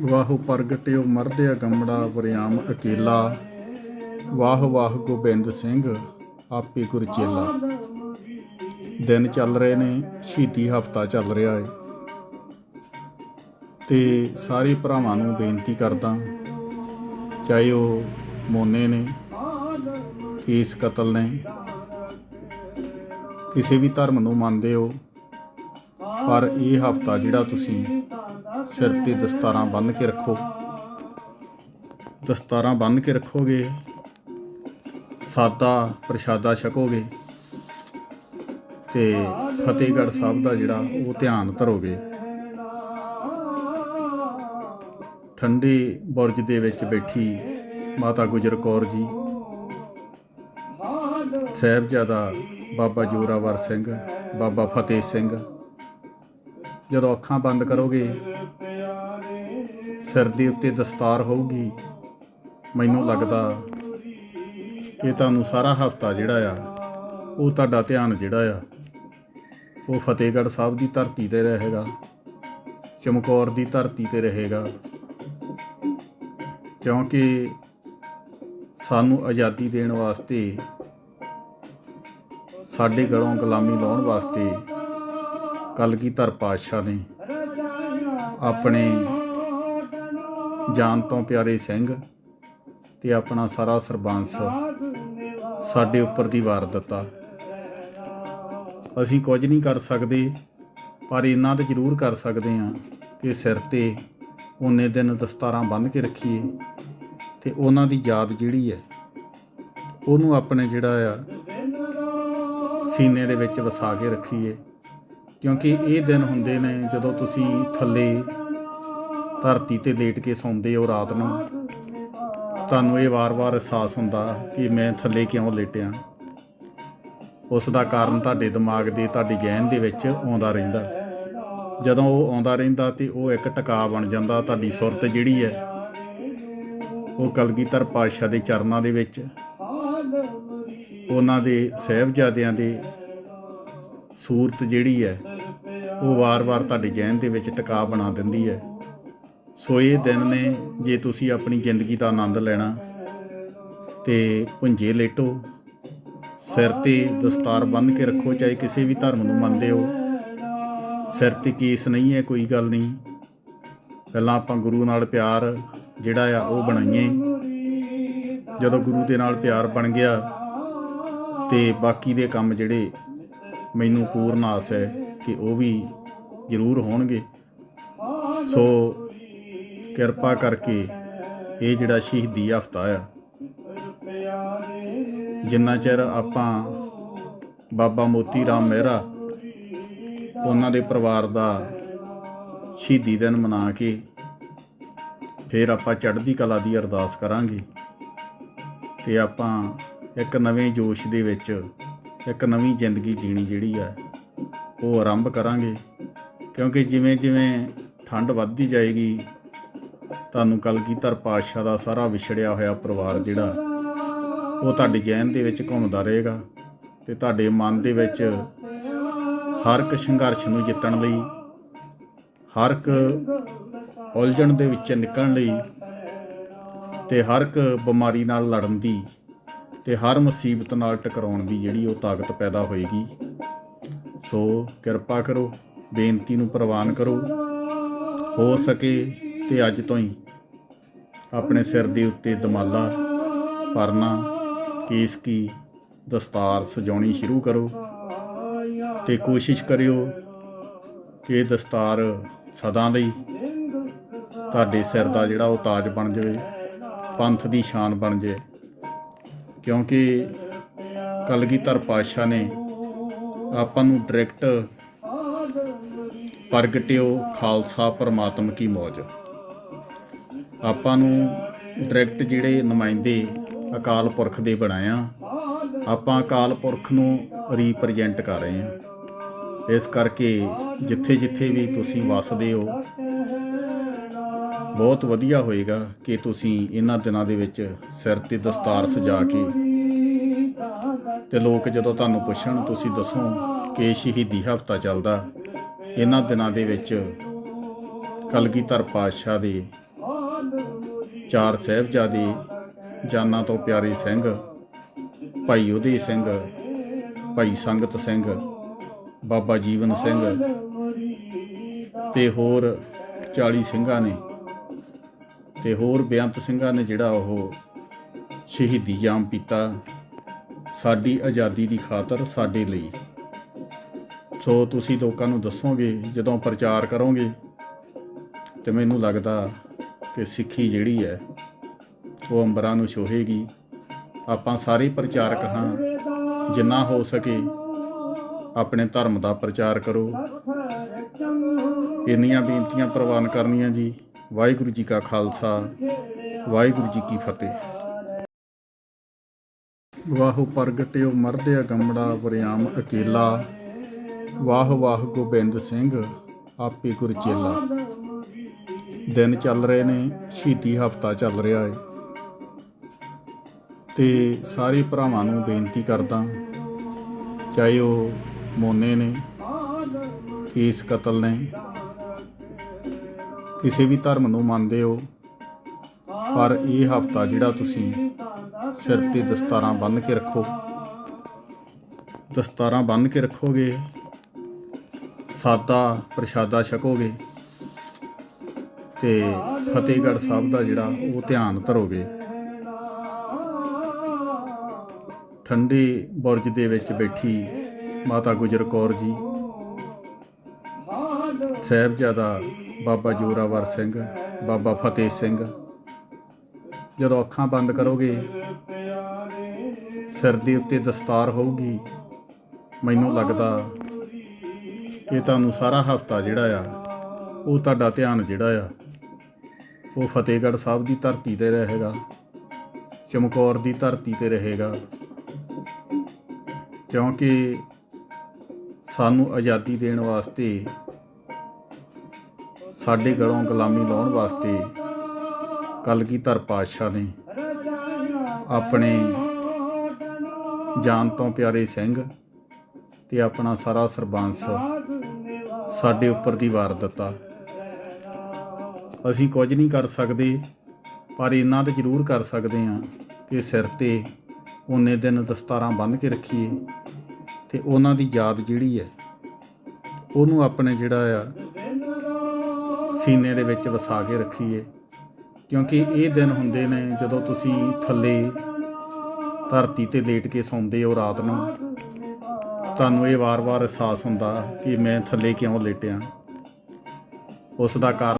ਵਾਹ ਪ੍ਰਗਟਿਓ ਮਰਦਿਆ ਗੰਮੜਾ ਵਰਿਆਮ ਅਕੇਲਾ। ਵਾਹ ਵਾਹ ਗੋਬਿੰਦ ਸਿੰਘ, ਆਪੇ ਗੁਰ ਚੇਲਾ। ਦਿਨ ਚੱਲ ਰਹੇ ਨੇ, ਸ਼ਹੀਦੀ ਹਫਤਾ ਚੱਲ ਰਿਹਾ ਏ। ਤੇ ਸਾਰੇ ਭਰਾਵਾਂ ਨੂੰ ਬੇਨਤੀ ਕਰਦਾ ਚਾਹੇ ਉਹ ਮੋਨੇ ਨੇ, ਕੇਸ ਕਤਲ ਨੇ, ਕਿਸੇ ਵੀ ਧਰਮ ਨੂੰ ਮੰਨਦੇ ਹੋ, ਪਰ ਇਹ ਹਫਤਾ ਜਿਹੜਾ ਤੁਸੀਂ ਸਿਰ ਤੇ ਦਸਤਾਰਾਂ ਬੰਨ੍ਹ ਕੇ ਰੱਖੋ। ਦਸਤਾਰਾਂ ਬੰਨ੍ਹ ਕੇ ਰੱਖੋਗੇ, ਸਾਦਾ ਪ੍ਰਸ਼ਾਦਾ ਛਕੋਗੇ ਤੇ ਫਤਿਹਗੜ੍ਹ ਸਾਹਿਬ ਦਾ ਜਿਹੜਾ ਉਹ ਧਿਆਨ ਧਰੋਗੇ। ਠੰਡੇ ਬੁਰਜ ਦੇ ਵਿੱਚ ਬੈਠੀ ਮਾਤਾ ਗੁਜਰ ਕੌਰ ਜੀ, ਸਾਹਿਬਜ਼ਾਦਾ ਬਾਬਾ ਜੋਰਾਵਰ ਸਿੰਘ, ਬਾਬਾ ਫਤਿਹ ਸਿੰਘ, ਜਦੋਂ ਅੱਖਾਂ ਬੰਦ ਕਰੋਗੇ ਸਿਰ ਦੇ ਉੱਤੇ ਦਸਤਾਰ ਹੋਊਗੀ। ਮੈਨੂੰ ਲੱਗਦਾ ਕਿ ਤੁਹਾਨੂੰ ਸਾਰਾ ਹਫਤਾ ਜਿਹੜਾ ਆ, ਉਹ ਤੁਹਾਡਾ ਧਿਆਨ ਜਿਹੜਾ ਆ, ਉਹ ਫਤਿਹਗੜ੍ਹ ਸਾਹਿਬ ਦੀ ਧਰਤੀ ਤੇ ਰਹੇਗਾ, ਚਮਕੌਰ ਦੀ ਧਰਤੀ ਤੇ ਰਹੇਗਾ। ਕਿਉਂਕਿ ਸਾਨੂੰ ਆਜ਼ਾਦੀ ਦੇਣ ਵਾਸਤੇ, ਸਾਡੇ ਗਲੋਂ ਗੁਲਾਮੀ ਲਾਉਣ ਵਾਸਤੇ ਕਲਗੀਧਰ ਪਾਤਸ਼ਾਹ ਨੇ ਆਪਣੇ ਜਾਨ ਤੋਂ ਪਿਆਰੇ ਸਿੰਘ ਤੇ ਆਪਣਾ ਸਾਰਾ ਸਰਬੰਸ ਸਾਡੇ ਉੱਪਰ ਦੀ ਵਾਰ ਦਿੱਤਾ। ਅਸੀਂ ਕੁਝ ਨਹੀਂ ਕਰ ਸਕਦੇ, ਪਰ ਇੰਨਾ ਤਾਂ ਜ਼ਰੂਰ ਕਰ ਸਕਦੇ ਹਾਂ ਕਿ ਸਿਰ ਤੇ ਉਹਨੇ ਦਿਨ ਦਸਤਾਰਾਂ ਬੰਨ੍ਹ ਕੇ ਰੱਖੀਏ ਤੇ ਉਹਨਾਂ ਦੀ ਯਾਦ ਜਿਹੜੀ ਹੈ, ਉਹਨੂੰ ਆਪਣੇ ਜਿਹੜਾ ਆ ਸੀਨੇ ਦੇ ਵਿੱਚ ਵਸਾ ਕੇ ਰੱਖੀਏ। ਕਿਉਂਕਿ ਇਹ ਦਿਨ ਹੁੰਦੇ ਨੇ ਜਦੋਂ ਤੁਸੀਂ ਥੱਲੇ ਧਰਤੀ ਤੇ ਲੇਟ ਕੇ ਸੌਂਦੇ ਹੋ ਰਾਤ ਨੂੰ। ਤੁਹਾਨੂੰ ਇਹ ਵਾਰ-ਵਾਰ ਅਹਿਸਾਸ ਹੁੰਦਾ ਕਿ ਮੈਂ ਥੱਲੇ ਕਿਉਂ ਲੇਟਿਆ? ਉਸ ਦਾ ਕਾਰਨ ਤੁਹਾਡੇ ਦਿਮਾਗ ਦੇ, ਤੁਹਾਡੀ ਜਹਿਨ ਦੇ ਵਿੱਚ ਆਉਂਦਾ ਰਹਿੰਦਾ। ਜਦੋਂ ਉਹ ਆਉਂਦਾ ਰਹਿੰਦਾ ਤੇ ਉਹ ਇੱਕ ਟਿਕਾ ਬਣ ਜਾਂਦਾ ਤੁਹਾਡੀ ਸੁਰਤ ਜਿਹੜੀ ਹੈ। ਉਹ ਕਲਗੀਧਰ ਪਾਤਸ਼ਾਹ ਦੇ ਚਰਨਾਂ ਦੇ ਵਿੱਚ, ਉਹਨਾਂ ਦੇ ਸਹਿਬਜ਼ਾਦਿਆਂ ਦੇ ਸੂਰਤ ਜਿਹੜੀ ਹੈ, ਉਹ ਵਾਰ-ਵਾਰ ਤੁਹਾਡੇ ਜਹਿਨ ਦੇ ਵਿੱਚ ਟਿਕਾ ਬਣਾ ਦਿੰਦੀ ਹੈ। ਸੋ ਇਹ ਦਿਨ ਨੇ ਜੇ ਤੁਸੀਂ ਆਪਣੀ ਜ਼ਿੰਦਗੀ ਦਾ ਆਨੰਦ ਲੈਣਾ ਤੇ ਪੁੰਜੇ ਲੇਟੋ, ਸਿਰ ਤੇ ਦਸਤਾਰ ਬੰਨ੍ਹ ਕੇ ਰੱਖੋ, ਚਾਹੇ ਕਿਸੇ ਵੀ ਧਰਮ ਨੂੰ ਮੰਨਦੇ ਹੋ। ਸਿਰ ਤੇ ਕੇਸ ਨਹੀਂ ਹੈ, ਕੋਈ ਗੱਲ ਨਹੀਂ। ਪਹਿਲਾਂ ਆਪਾਂ ਗੁਰੂ ਨਾਲ ਪਿਆਰ ਜਿਹੜਾ ਆ, ਉਹ ਬਣਾਈਏ। ਜਦੋਂ ਗੁਰੂ ਦੇ ਨਾਲ ਪਿਆਰ ਬਣ ਗਿਆ ਤੇ ਬਾਕੀ ਦੇ ਕੰਮ ਜਿਹੜੇ ਮੈਨੂੰ ਪੂਰਨ ਆਸ ਹੈ ਕਿ ਉਹ ਵੀ ਜ਼ਰੂਰ ਹੋਣਗੇ। ਸੋ ਕਿਰਪਾ ਕਰਕੇ ਇਹ ਜਿਹੜਾ ਸ਼ਹੀਦੀ ਹਫਤਾ ਆ, ਜਿੰਨਾ ਚਿਰ ਆਪਾਂ ਬਾਬਾ ਮੋਤੀ ਰਾਮ ਮਹਿਰਾ ਉਹਨਾਂ ਦੇ ਪਰਿਵਾਰ ਦਾ ਸ਼ਹੀਦੀ ਦਿਨ ਮਨਾ ਕੇ ਫਿਰ ਆਪਾਂ ਚੜ੍ਹਦੀ ਕਲਾ ਦੀ ਅਰਦਾਸ ਕਰਾਂਗੇ ਤੇ ਆਪਾਂ ਇੱਕ ਨਵੇਂ ਜੋਸ਼ ਦੇ ਵਿੱਚ, ਇੱਕ ਨਵੀਂ ਜ਼ਿੰਦਗੀ ਜੀਣੀ ਜਿਹੜੀ ਆ, ਉਹ ਆਰੰਭ ਕਰਾਂਗੇ। ਕਿਉਂਕਿ ਜਿਵੇਂ ਜਿਵੇਂ ਠੰਡ ਵੱਧਦੀ ਜਾਏਗੀ ਤੁਹਾਨੂੰ ਕਲਗੀਧਰ ਪਾਤਸ਼ਾਹ ਦਾ ਸਾਰਾ ਵਿਛੜਿਆ ਹੋਇਆ ਪਰਿਵਾਰ ਜਿਹੜਾ, ਉਹ ਤੁਹਾਡੀ ਜੈਨ ਦੇ ਵਿੱਚ ਘੁੰਮਦਾ ਰਹੇਗਾ ਤੇ ਤੁਹਾਡੇ ਮਨ ਦੇ ਵਿੱਚ ਹਰ ਇੱਕ ਸੰਘਰਸ਼ ਨੂੰ ਜਿੱਤਣ ਲਈ, ਹਰ ਇੱਕ ਉਲਝਣ ਦੇ ਵਿੱਚ ਨਿਕਲਣ ਲਈ ਤੇ ਹਰ ਇੱਕ ਬਿਮਾਰੀ ਨਾਲ ਲੜਨ ਦੀ ਤੇ ਹਰ ਮੁਸੀਬਤ ਨਾਲ ਟਕਰਾਉਣ ਦੀ ਜਿਹੜੀ ਉਹ ਤਾਕਤ ਪੈਦਾ ਹੋਏਗੀ। ਸੋ ਕਿਰਪਾ ਕਰੋ, ਬੇਨਤੀ ਨੂੰ ਪ੍ਰਵਾਨ ਕਰੋ। ਹੋ ਸਕੇ ਤੇ ਅੱਜ ਤੋਂ ਹੀ ਆਪਣੇ ਸਿਰ ਦੇ ਉੱਤੇ ਦਮਾਲਾ ਪਰਨਾ ਕੇਸ ਕੀ ਦਸਤਾਰ ਸਜਾਉਣੀ ਸ਼ੁਰੂ ਕਰੋ ਤੇ ਕੋਸ਼ਿਸ਼ ਕਰਿਓ ਕਿ ਇਹ ਦਸਤਾਰ ਸਦਾ ਲਈ ਤੁਹਾਡੇ ਸਿਰ ਦਾ ਜਿਹੜਾ ਉਹ ਤਾਜ ਬਣ ਜਾਵੇ, ਪੰਥ ਦੀ ਸ਼ਾਨ ਬਣ ਜਾਵੇ ਕਿਉਂਕਿ ਕਲਗੀਧਰ ਪਾਤਸ਼ਾਹ ਨੇ ਆਪਾਂ ਨੂੰ ਡਾਇਰੈਕਟ ਪ੍ਰਗਟਿਓ ਖਾਲਸਾ ਪਰਮਾਤਮ ਕੀ ਮੌਜ। ਆਪਾਂ ਨੂੰ ਡਾਇਰੈਕਟ ਜਿਹੜੇ ਨੁਮਾਇੰਦੇ ਅਕਾਲ ਪੁਰਖ ਦੇ ਬਣਾਇਆ ਆਪਾਂ ਅਕਾਲ ਪੁਰਖ ਨੂੰ ਰੀਪ੍ਰੈਜ਼ੈਂਟ ਕਰ ਰਹੇ ਹਾਂ ਇਸ ਕਰਕੇ ਜਿੱਥੇ ਜਿੱਥੇ ਵੀ ਤੁਸੀਂ ਵਸਦੇ ਹੋ, ਬਹੁਤ ਵਧੀਆ ਹੋਏਗਾ ਕਿ ਤੁਸੀਂ ਇਹਨਾਂ ਦਿਨਾਂ ਦੇ ਵਿੱਚ ਸਿਰ ਤੇ ਦਸਤਾਰ ਸਜਾ ਕੇ ਤੇ ਲੋਕ ਜਦੋਂ ਤੁਹਾਨੂੰ ਪੁੱਛਣ, ਤੁਸੀਂ ਦੱਸੋ ਕਿ ਸ਼ਹੀਦੀ ਹਫਤਾ ਚੱਲਦਾ। ਇਹਨਾਂ ਦਿਨਾਂ ਦੇ ਵਿੱਚ ਕਲਗੀਧਰ ਪਾਤਸ਼ਾਹ ਦੇ ਚਾਰ ਸਾਹਿਬਜ਼ਾਦੇ, ਜਾਨਾਂ ਤੋਂ ਪਿਆਰੇ ਸਿੰਘ, ਭਾਈ ਉਦੇ ਸਿੰਘ, ਭਾਈ ਸੰਗਤ ਸਿੰਘ, ਬਾਬਾ ਜੀਵਨ ਸਿੰਘ ਤੇ ਹੋਰ 40 ਸਿੰਘਾਂ ਨੇ ਤੇ ਹੋਰ ਬੇਅੰਤ ਸਿੰਘਾਂ ਨੇ ਜਿਹੜਾ ਉਹ ਸ਼ਹੀਦੀ ਜਾਮ ਪੀਤਾ ਸਾਡੀ ਆਜ਼ਾਦੀ ਦੀ ਖਾਤਰ ਸਾਡੇ ਲਈ। ਸੋ ਤੁਸੀਂ ਲੋਕਾਂ ਨੂੰ ਦੱਸੋਗੇ, ਜਦੋਂ ਪ੍ਰਚਾਰ ਕਰੋਗੇ ਤੇ ਮੈਨੂੰ ਲੱਗਦਾ ਕਿ ਸਿੱਖੀ ਜਿਹੜੀ ਹੈ, ਉਹ ਅੰਬਰਾਂ ਨੂੰ ਛੋਹੇਗੀ। ਆਪਾਂ ਸਾਰੇ ਪ੍ਰਚਾਰਕ ਹਾਂ। ਜਿੰਨਾ ਹੋ ਸਕੇ ਆਪਣੇ ਧਰਮ ਦਾ ਪ੍ਰਚਾਰ ਕਰੋ। ਇੰਨੀਆਂ ਬੇਨਤੀਆਂ ਪ੍ਰਵਾਨ ਕਰਨੀਆਂ ਜੀ। ਵਾਹਿਗੁਰੂ ਜੀ ਕਾ ਖਾਲਸਾ, ਵਾਹਿਗੁਰੂ ਜੀ ਕੀ ਫਤਿਹ। ਵਾਹੋ ਪ੍ਰਗਟਿਓ ਮਰਦਿਆ ਗੰਮੜਾ ਵਰਿਆਮ ਅਕੇਲਾ। ਵਾਹ ਵਾਹ ਗੋਬਿੰਦ ਸਿੰਘ, ਆਪੇ ਗੁਰ ਚੇਲਾ। ਦਿਨ ਚੱਲ ਰਹੇ ਨੇ ਸ਼ਹੀਦੀ ਹਫਤਾ ਚੱਲ ਰਿਹਾ ਹੈ ਤੇ ਸਾਰੇ ਭਰਾਵਾਂ ਨੂੰ ਬੇਨਤੀ ਕਰਦਾ, ਚਾਹੇ ਉਹ ਮੋਨੇ ਨੇ, ਕੇਸ ਕਤਲ ਨੇ, ਕਿਸੇ ਵੀ ਧਰਮ ਨੂੰ ਮੰਨਦੇ ਹੋ, ਪਰ ਇਹ ਹਫਤਾ ਜਿਹੜਾ ਤੁਸੀਂ ਸਿਰ ਤੇ ਦਸਤਾਰਾਂ ਬੰਨ੍ਹ ਕੇ ਰੱਖੋ, ਦਸਤਾਰਾਂ ਬੰਨ੍ਹ ਕੇ ਰੱਖੋਗੇ, ਸਾਦਾ ਪ੍ਰਸ਼ਾਦਾ ਛਕੋਗੇ ਤੇ ਫਤਿਹਗੜ੍ਹ ਸਾਹਿਬ ਦਾ ਜਿਹੜਾ ਉਹ ਧਿਆਨ ਧਰੋਗੇ। ਠੰਡੇ ਬੁਰਜ ਦੇ ਵਿੱਚ ਬੈਠੀ ਮਾਤਾ ਗੁਜਰ ਕੌਰ ਜੀ, ਸਾਹਿਬਜ਼ਾਦਾ ਬਾਬਾ ਜੋਰਾਵਰ ਸਿੰਘ, ਬਾਬਾ ਫਤਿਹ ਸਿੰਘ, ਜਦੋਂ ਅੱਖਾਂ ਬੰਦ ਕਰੋਗੇ, ਸਿਰ ਦੇ ਉੱਤੇ ਦਸਤਾਰ ਹੋਊਗੀ, ਮੈਨੂੰ ਲੱਗਦਾ ਕਿ ਤੁਹਾਨੂੰ ਸਾਰਾ ਹਫਤਾ ਜਿਹੜਾ ਆ, ਉਹ ਤੁਹਾਡਾ ਧਿਆਨ ਜਿਹੜਾ ਆ ਉਹ ਫਤਿਹਗੜ੍ਹ ਸਾਹਿਬ ਦੀ ਧਰਤੀ ਤੇ ਰਹੇਗਾ, ਚਮਕੌਰ ਦੀ ਧਰਤੀ ਤੇ ਰਹੇਗਾ। ਕਿਉਂਕਿ ਸਾਨੂੰ ਆਜ਼ਾਦੀ ਦੇਣ ਵਾਸਤੇ, ਸਾਡੇ ਗਲੋਂ ਗੁਲਾਮੀ ਲਾਉਣ ਵਾਸਤੇ ਕਲਗੀਧਰ ਪਾਤਸ਼ਾਹ ਨੇ ਆਪਣੇ ਜਾਨ ਤੋਂ ਪਿਆਰੇ ਸਿੰਘ ਤੇ ਆਪਣਾ ਸਾਰਾ ਸਰਬੰਸ ਸਾਡੇ ਉੱਪਰ ਦੀ ਵਾਰ ਦਿੱਤਾ। ਅਸੀਂ ਕੁਝ ਨਹੀਂ ਕਰ ਸਕਦੇ, ਪਰ ਇੰਨਾ ਤਾਂ ਜ਼ਰੂਰ ਕਰ ਸਕਦੇ ਹਾਂ ਕਿ ਸਿਰ ਤੇ ਉਹਨੇ ਦਿਨ ਦਸਤਾਰਾਂ ਬੰਨ੍ਹ ਕੇ ਰੱਖੀਏ ਤੇ ਉਹਨਾਂ ਦੀ ਯਾਦ ਜਿਹੜੀ ਹੈ, ਉਹਨੂੰ ਆਪਣੇ ਜਿਹੜਾ ਆ ਸੀਨੇ ਦੇ ਵਿੱਚ ਵਸਾ ਕੇ ਰੱਖੀਏ। ਕਿਉਂਕਿ ਇਹ ਦਿਨ ਹੁੰਦੇ ਨੇ ਜਦੋਂ ਤੁਸੀਂ ਥੱਲੇ ਧਰਤੀ ਤੇ ਲੇਟ ਕੇ ਸੌਂਦੇ ਹੋ ਰਾਤ ਨੂੰ, ਤੁਹਾਨੂੰ ਇਹ ਵਾਰ-ਵਾਰ ਅਹਿਸਾਸ ਹੁੰਦਾ ਕਿ ਮੈਂ ਥੱਲੇ ਕਿਉਂ ਲੇਟਿਆ। ਉਸ ਦਾ ਕਾਰਨ